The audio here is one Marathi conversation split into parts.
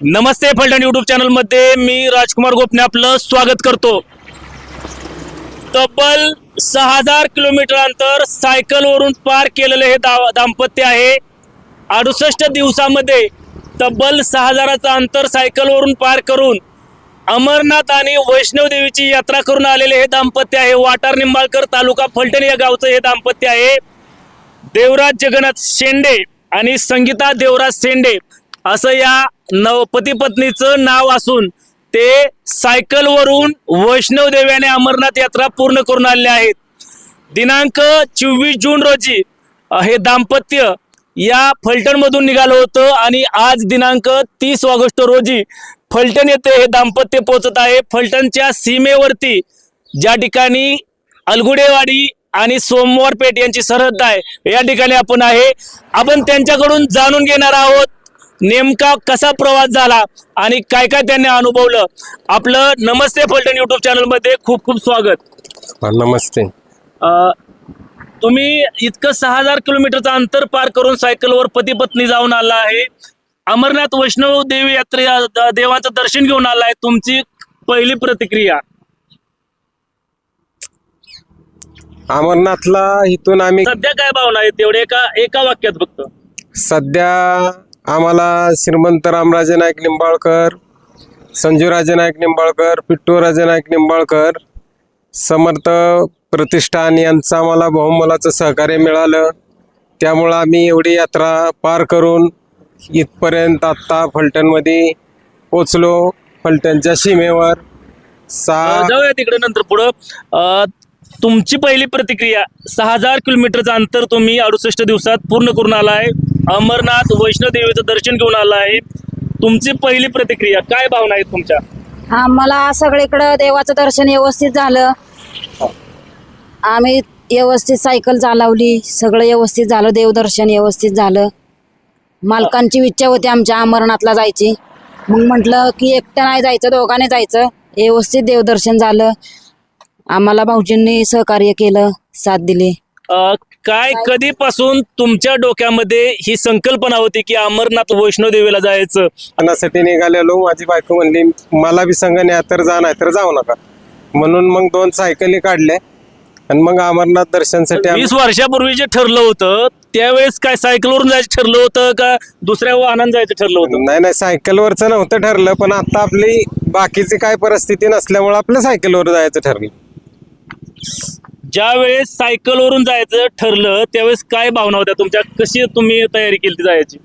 नमस्ते फलटण युट्यूब चॅनलमध्ये मी राजकुमार गोपने आपलं स्वागत करतो. तब्बल सहा हजार किलोमीटर अंतर सायकलवरून पार केलेलं हे दा दाम्पत्य आहे. अडुसष्ट दिवसामध्ये तब्बल सहा हजाराचं अंतर सायकलवरून पार करून अमरनाथ आणि वैष्णव देवीची यात्रा करून आलेले हे दाम्पत्य आहे. वाटार निंबाळकर तालुका फलटण या गावचं हे दाम्पत्य आहे. देवराज जगन्नाथ शेंडे आणि संगीता देवराज शेंडे असं या नव पती पत्नीचं नाव असून ते सायकलवरून वैष्णव देव्याने अमरनाथ यात्रा पूर्ण करून आलेले आहेत. दिनांक चोवीस जून रोजी हे दाम्पत्य या फलटणमधून निघालं होतं आणि आज दिनांक तीस ऑगस्ट रोजी फलटण येथे हे दाम्पत्य पोहोचत आहे. फलटणच्या सीमेवरती ज्या ठिकाणी अलगुडेवाडी आणि सोमवारपेठ यांची सरहद आहे या ठिकाणी आपण आहे. आपण त्यांच्याकडून जाणून घेणार आहोत नेमका कसा प्रवास झाला आणि काय काय त्यांनी अनुभवलं? आपलं नमस्ते फलटण युट्यूब चॅनलमध्ये खूप खूप स्वागत. नमस्ते. अ, तुम्ही इतकं सहा हजार किलोमीटरचं अंतर पार करून सायकलवर पती पत्नी जाऊन आला आहे. अमरनाथ वैष्णव देवी यात्रे द- देवाचं दर्शन घेऊन आला आहे. तुमची पहिली प्रतिक्रिया? अमरनाथला इथून आम्ही सध्या काय भावना आहेत तेवढे एका एका वाक्यात फक्त. सध्या आम्हाला श्रीमंत रामराजे नाईक निंबाळकर संजूराजे नाईक निंबाळकर पिट्टूराजे नाईक निंबाळकर समर्थ प्रतिष्ठान यांचं आम्हाला बहुमोलाचं सहकार्य मिळालं. त्यामुळं आम्ही एवढी यात्रा पार करून इथपर्यंत आत्ता फलटणमध्ये पोचलो. फलटणच्या सीमेवर सहा जाऊया तिकडे नंतर पुढं. तुमची पहिली प्रतिक्रिया सहा हजार किलोमीटरचं अंतर तुम्ही अडुसष्ट दिवसात पूर्ण करून आला आहे अमरनाथ वैष्णव देवीचं दर्शन घेऊन आला आहे. तुमची पहिली प्रतिक्रिया काय भावना आहेत तुमच्या? आम्हाला सगळीकडं देवाचं दर्शन व्यवस्थित झालं. आम्ही व्यवस्थित सायकल चालवली सगळं व्यवस्थित झालं देवदर्शन व्यवस्थित झालं. मालकांची इच्छा होती आमच्या अमरनाथला जायची. मग म्हटलं की एकटं नाही जायचं दोघांनी जायचं. व्यवस्थित देवदर्शन झालं. आम्हाला भाऊजींनी सहकार्य केलं साथ दिली. काय कधीपासून तुमच्या डोक्यामध्ये ही संकल्पना होती की अमरनाथ वैष्णव देवीला जायचं? साठी निघालेलो माझी बायको म्हणली मला बी संघ न्या तर जा नाही तर जाऊ नका. म्हणून मग दोन सायकली काढल्या आणि मग अमरनाथ दर्शनसाठी आम्ही- वीस वर्षापूर्वी जे ठरलं होतं त्यावेळेस काय सायकलवरून जायचं ठरलं होतं का दुसऱ्या वाहनानं जायचं ठरलं होतं? नाही नाही सायकलवरचं नव्हतं ठरलं पण आता आपली बाकीची काय परिस्थिती नसल्यामुळे आपल्या सायकलवर जायचं ठरलं. ज्या वेळेस सायकलवरून जायचं ठरलं त्यावेळेस काय भावना होत्या तुमच्या? कशी तुम्ही तयारी केली जायची?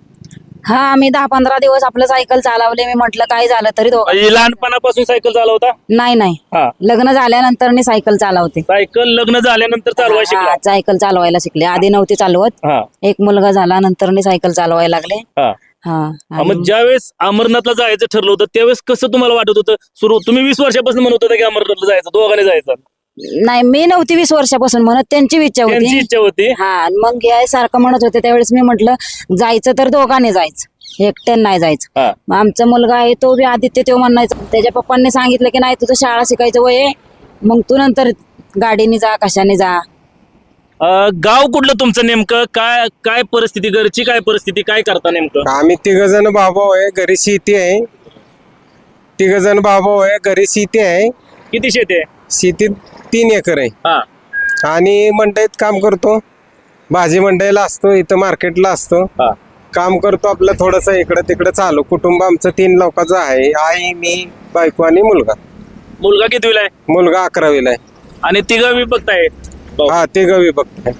हा आम्ही दहा पंधरा दिवस आपलं सायकल चालवले. मी म्हटलं काय झालं तरी म्हणजे लहानपणापासून सायकल चालवता नाही नाही. हा. लग्न झाल्यानंतर मी सायकल चालवते. सायकल लग्न झाल्यानंतर चालवायला शिकला? हा, सायकल चालवायला शिकले. आधी नव्हती चालवत. हा. एक मुलगा झाला नंतर मी सायकल चालवायला लागले. हा. हा हा, मग आणि ज्यावेळेस अमरनाथला जायचं ठरलं होतं त्यावेळेस कसं तुम्हाला वाटत होतं? सुरू तुम्ही वीस वर्षापासून म्हणत होता की अमरनाथला जायचं दोघांनी जायचं. नाही मी नव्हती वीस वर्षापासून म्हणत त्यांची इच्छा त्यांची होती इच्छा होती. हा आणि मग हे सारखं म्हणत होते त्यावेळेस मी म्हटलं जायचं तर दोघांनी जायचं. एकट्यानं नाही जायचं. हा. मग आमचा मुलगा आहे तो बी आदित्य तो म्हणायचा त्याच्या पप्पांनी सांगितलं की नाही तुझं शाळा शिकायचं वय आहे. मग तू नंतर गाडीने जा कशाने जा. अं, गाव कुठलं तुमचं नेमकं? काय काय परिस्थिती घरची काय परिस्थिती काय करता नेमकं? आम्ही तिघ जण भाऊ आहे घरी शेती आहे. तिघ जण भाऊ आहे घरी शेती आहे. किती शेती आहे? शेतीत तीन एकर आहे. हा. आणि मंडईत काम करतो. भाजी मंडईला असतो इथं मार्केटला असतो. हा. काम करतो आपलं थोडंसं इकडं तिकडं चालू. कुटुंब आमचं तीन लोकांचं आहे. आई मी बायको आणि मुलगा. मुलगा कितवीला आहे? मुलगा अकरावीला आहे. आणि तिघं विभक्त आहे. हा तिघ आहे.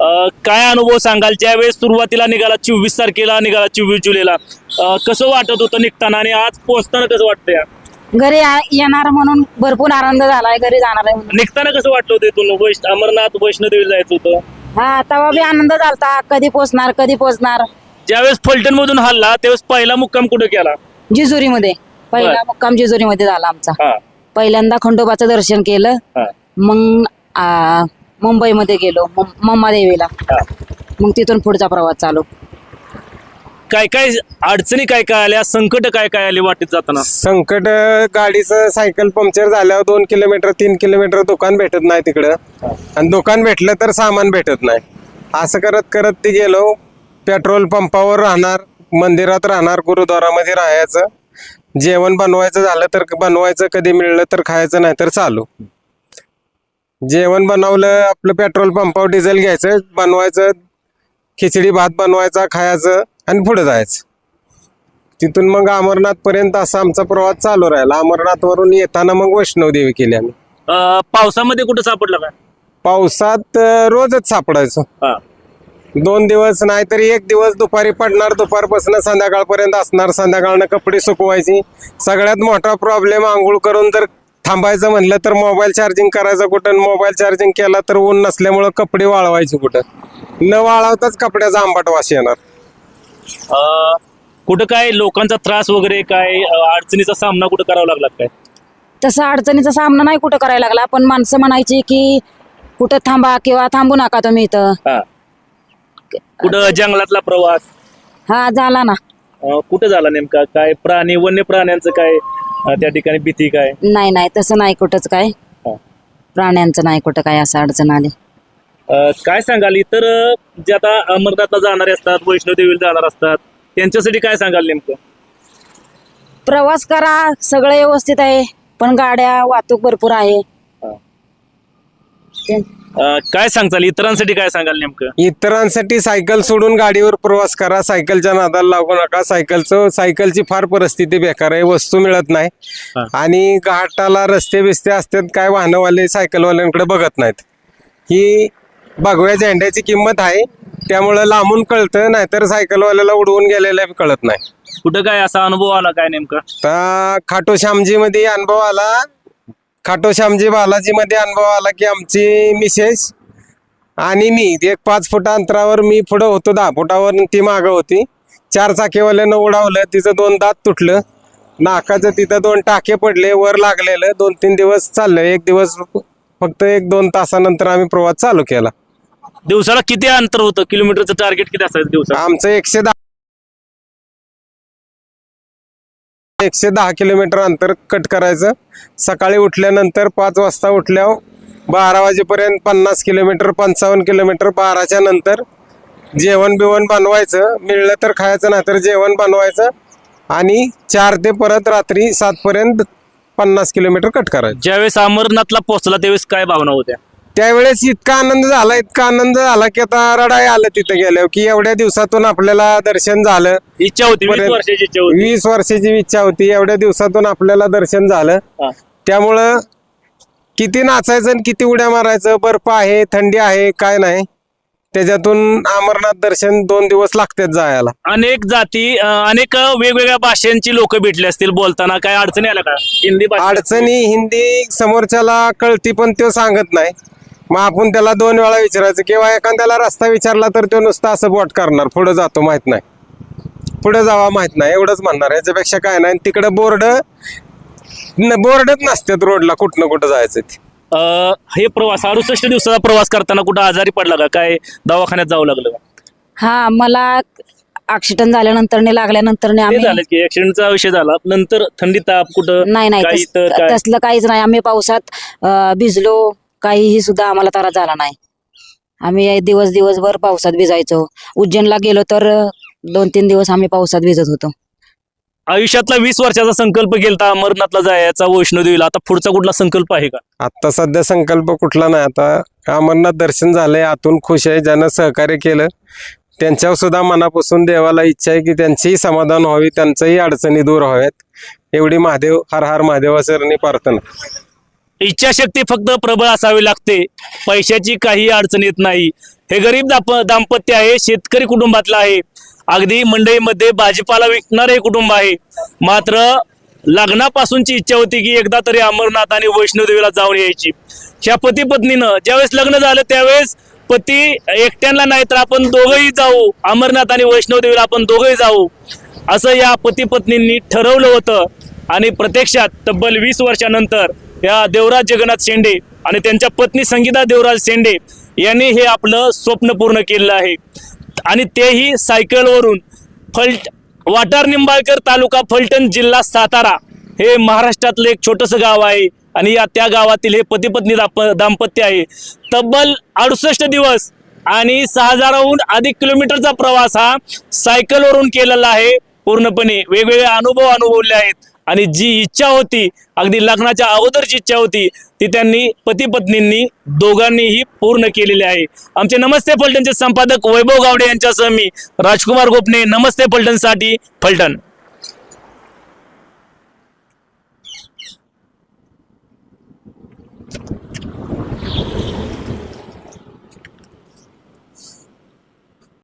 अं, काय अनुभव सांगाल? ज्यावेळेस सुरुवातीला निघाला चोवीस तारखेला निघाला चोवीस जुलैला अं, कसं वाटत होतं निघताना आणि आज पोहोचताना कसं वाटतंय? घरी आ- येणार म्हणून भरपूर आनंद झालाय घरी जाणार आहे म्हणून. निघताना कसं वाटलं होतं इथून? वैष्ण अमरनाथ वैष्णोदेवी जायचं होतं. हा तेव्हा बी आनंद झालता. कधी पोचणार कधी पोचणार. ज्यावेळेस फलटण मधून हल्ला त्यावेळेस पहिला मुक्काम कुठं केला? जेजुरीमध्ये. पहिला बर. मुक्काम जेजुरीमध्ये झाला आमचा. हा. पहिल्यांदा खंडोबाचं दर्शन केलं. हा. मग आ, मुंबईमध्ये गेलो. देवीला हा. मग तिथून पुढचा प्रवास चालू. काय काय अडचणी काय काय आल्या? संकट काय काय आले वाटेत जाताना? संकट गाडीचं सायकल पंक्चर झाल्यावर दोन किलोमीटर तीन किलोमीटर दुकान भेटत नाही तिकडं. आणि दुकान भेटलं तर सामान भेटत नाही. असं करत करत ती गेलो. पेट्रोल पंपावर राहणार मंदिरात राहणार गुरुद्वारामध्ये राहायचं. जेवण बनवायचं झालं तर बनवायचं कधी मिळलं तर खायचं नाही तर चालू. जेवण बनवलं आपलं पेट्रोल पंपावर डिझेल घ्यायचं बनवायचं. खिचडी भात बनवायचा खायचं. आणि पुढे जायचं. तिथून मग अमरनाथ पर्यंत असा आमचा प्रवास चालू राहिला. अमरनाथ वरून येताना मग वैष्णवदेवी केली आम्ही. अं, पावसामध्ये कुठं सापडला का पावसात अं, रोजच सापडायचो. हा. दोन दिवस नाहीतरी एक दिवस दुपारी पडणार दुपारपासून संध्याकाळपर्यंत असणार संध्याकाळनं कपडे सुकवायची. सगळ्यात मोठा प्रॉब्लेम आंघोळ करून जर थांबायचं म्हणलं तर मोबाईल चार्जिंग करायचं कुठं मोबाईल चार्जिंग केला तर ऊन नसल्यामुळं कपडे वाळवायचे कुठं. न वाळवताच कपड्याचा आंबाट वास येणार. कुठं काय लोकांचा त्रास वगैरे काय अडचणीचा सामना कुठं करावा लागला काय? तसा अडचणीचा सामना नाही कुठं करायला लागला. पण माणसं म्हणायची की कुठं थांबा किंवा थांबू नका तुम्ही इथं. हा. कुठं जंगलातला प्रवास? हा झाला ना. अं, कुठं झाला नेमका? काय प्राणी वन्य प्राण्यांचं काय अं, त्या ठिकाणी भीती काय? नाही नाही तसं नाही कुठंच काय. हा. प्राण्यांचं नाही कुठं काय असं अडचण आली. काय सांगाल? इतर जे आता अमरनाथला जाणारे असतात वैष्णोदेवीला जाणार असतात त्यांच्यासाठी काय सांगाल नेमकं? प्रवास करा सगळं व्यवस्थित आहे पण गाड्या वाहतूक भरपूर आहे. अं, काय सांगताल? इतरांसाठी काय सांगाल नेमकं? इतरांसाठी सायकल सोडून गाडीवर प्रवास करा सायकलच्या नादाला लागू नका. सायकलचं सायकलची फार परिस्थिती बेकार आहे वस्तू मिळत नाही. आणि घाटाला रस्ते बिस्ते असतात काय वाहनवाले सायकलवाल्यांकडे बघत नाहीत. ही भगव्या झेंड्याची किंमत आहे. त्यामुळं लांबून कळतं नाहीतर सायकलवाल्याला उडवून गेलेलं कळत नाही. कुठं काय असा अनुभव आला काय नेमका? तर खाटो श्यामजी मध्ये अनुभव आला. खाटो श्यामजी बालाजी मध्ये अनुभव आला की आमची मिसेस आणि मी एक पाच फुटा अंतरावर मी पुढं होतो दहा फुटावर ती मागं होती. चार चाकीवाल्यानं उडावलं तिचं दोन दात तुटलं. नाकाचं तिथं दोन टाके पडले वर लागलेलं. दोन तीन दिवस चाललं एक दिवस फक्त एक दोन तासानंतर आम्ही प्रवास चालू केला. दिवसाला किती अंतर होतं? किलोमीटरचं टार्गेट किती असायचं दिवसाला? आमचं एकशे दहा एकशे दहा किलोमीटर अंतर कट करायचं. सकाळी उठल्यानंतर पाच वाजता उठल्यावर बारा वाजेपर्यंत पन्नास किलोमीटर पंचावन्न किलोमीटर बाराच्या नंतर जेवण बिवण बनवायचं. मिळलं तर खायचं नाही तर जेवण बनवायचं. आणि चार ते परत रात्री सातपर्यंत पन्नास किलोमीटर कट करायचं. ज्यावेळेस अमरनाथला पोहोचला त्यावेळेस काय भावना होत्या? त्यावेळेस इतका आनंद झाला इतका आनंद झाला की आता रडाय आलं तिथं गेल्यावर की एवढ्या दिवसातून आपल्याला दर्शन झालं. इच्छा होती वीस वर्षाची इच्छा होती. वीस वर्षाची इच्छा होती एवढ्या दिवसातून आपल्याला दर्शन झालं. त्यामुळं किती नाचायचं आणि किती उड्या मारायचं बर्फ आहे थंडी आहे काय नाही. त्याच्यातून अमरनाथ दर्शन दोन दिवस लागतात जायला. अनेक जाती अं, अनेक वेगवेगळ्या भाषांची लोक भेटली असतील बोलताना. काय अडचणी आल्या का? हिंदी भाषा अडचणी हिंदी समोरच्याला कळती पण तो सांगत नाही. मग आपण त्याला दोन वेळा विचारायचं किंवा एखाद्याला रस्ता विचारला तर तो नुसता असं बोट करणार पुढे जातो माहीत नाही. पुढे जावा माहीत नाही एवढंच म्हणणार याच्यापेक्षा काय नाही तिकडे बोर्ड बोर्डच नसतात रोडला कुठनं कुठं जायचं ते. अं, हे प्रवास अडुसष्ट दिवसाचा प्रवास करताना कुठं आजारी पडला का? काय दवाखान्यात जावं लागलं का? हा मला ऍक्सिडेंट झाल्यानंतर लागल्यानंतर ते आम्ही झालं की ऍक्सिडेंटचा विषय झाला. नंतर थंडी ताप कुठं? नाही नाही काही तस- तर काय? तसलं काहीच नाही. आम्ही पावसात अं, भिजलो. काहीही सुद्धा आम्हाला त्रास झाला नाही. आम्ही दिवस दिवसभर पावसात भिजायचो. उज्जैनला गेलो तर दोन तीन दिवस आम्ही पावसात भिजत होतो. आयुष्यातला वीस वर्षाचा संकल्प केलता अमरनाथला जायचा वैष्णोदेवीला. आता पुढचा कुठला संकल्प आहे का? आता सध्या संकल्प कुठला नाही. आता अमरनाथ दर्शन झालंय आतून खुश आहे ज्यानं सहकार्य केलं. त्यांच्यावर सुद्धा मनापासून देवाला इच्छा आहे की त्यांचीही समाधान व्हावी त्यांच्याही अडचणी दूर व्हाव्यात. एवढी महादेव हर हर महादेवासरणी प्रार्थना. इच्छाशक्ती फक्त प्रबळ असावी लागते. पैशाची काही अडचण येत नाही. हे गरीब दाप दाम्पत्य आहे शेतकरी कुटुंबातलं आहे. अगदी मंडईमध्ये भाजीपाला विकणारे हे कुटुंब आहे. मात्र लग्नापासूनची इच्छा होती की एकदा तरी अमरनाथ आणि वैष्णोदेवीला जाऊन यायची. ह्या पती पत्नीनं ज्यावेळेस लग्न झालं त्यावेळेस पती एकट्यांना नाही तर आपण दोघंही जाऊ. अमरनाथ आणि वैष्णोदेवीला आपण दोघंही जाऊ. असं या पती पत्नींनी ठरवलं होतं. आणि प्रत्यक्षात तब्बल वीस वर्षानंतर या देवराज जगन्नाथ शेंडे आणि त्यांच्या पत्नी संगीता देवराज शेंडे यांनी हे आपलं स्वप्न पूर्ण केलेलं आहे. आणि तेही सायकलवरून फलट वाटार निंबाळकर तालुका फलटण जिल्हा सातारा हे महाराष्ट्रातलं एक छोटंसं गाव आहे आणि या त्या गावातील हे पती पत्नी दाप दाम्पत्य आहे. तब्बल अडुसष्ट दिवस आणि सहा हजाराहून अधिक किलोमीटरचा प्रवास हा सायकलवरून केलेला आहे. पूर्णपणे वेगवेगळे अनुभव अनुभवले आहेत. आणि जी इच्छा होती अगदी लग्नाच्या अगोदरची इच्छा होती ती त्यांनी पती पत्नींनी दोघांनीही पूर्ण केलेली आहे. आमचे नमस्ते फलटणचे संपादक वैभव गावडे यांच्यासह मी राजकुमार गोपणे नमस्ते फलटणसाठी फलटण.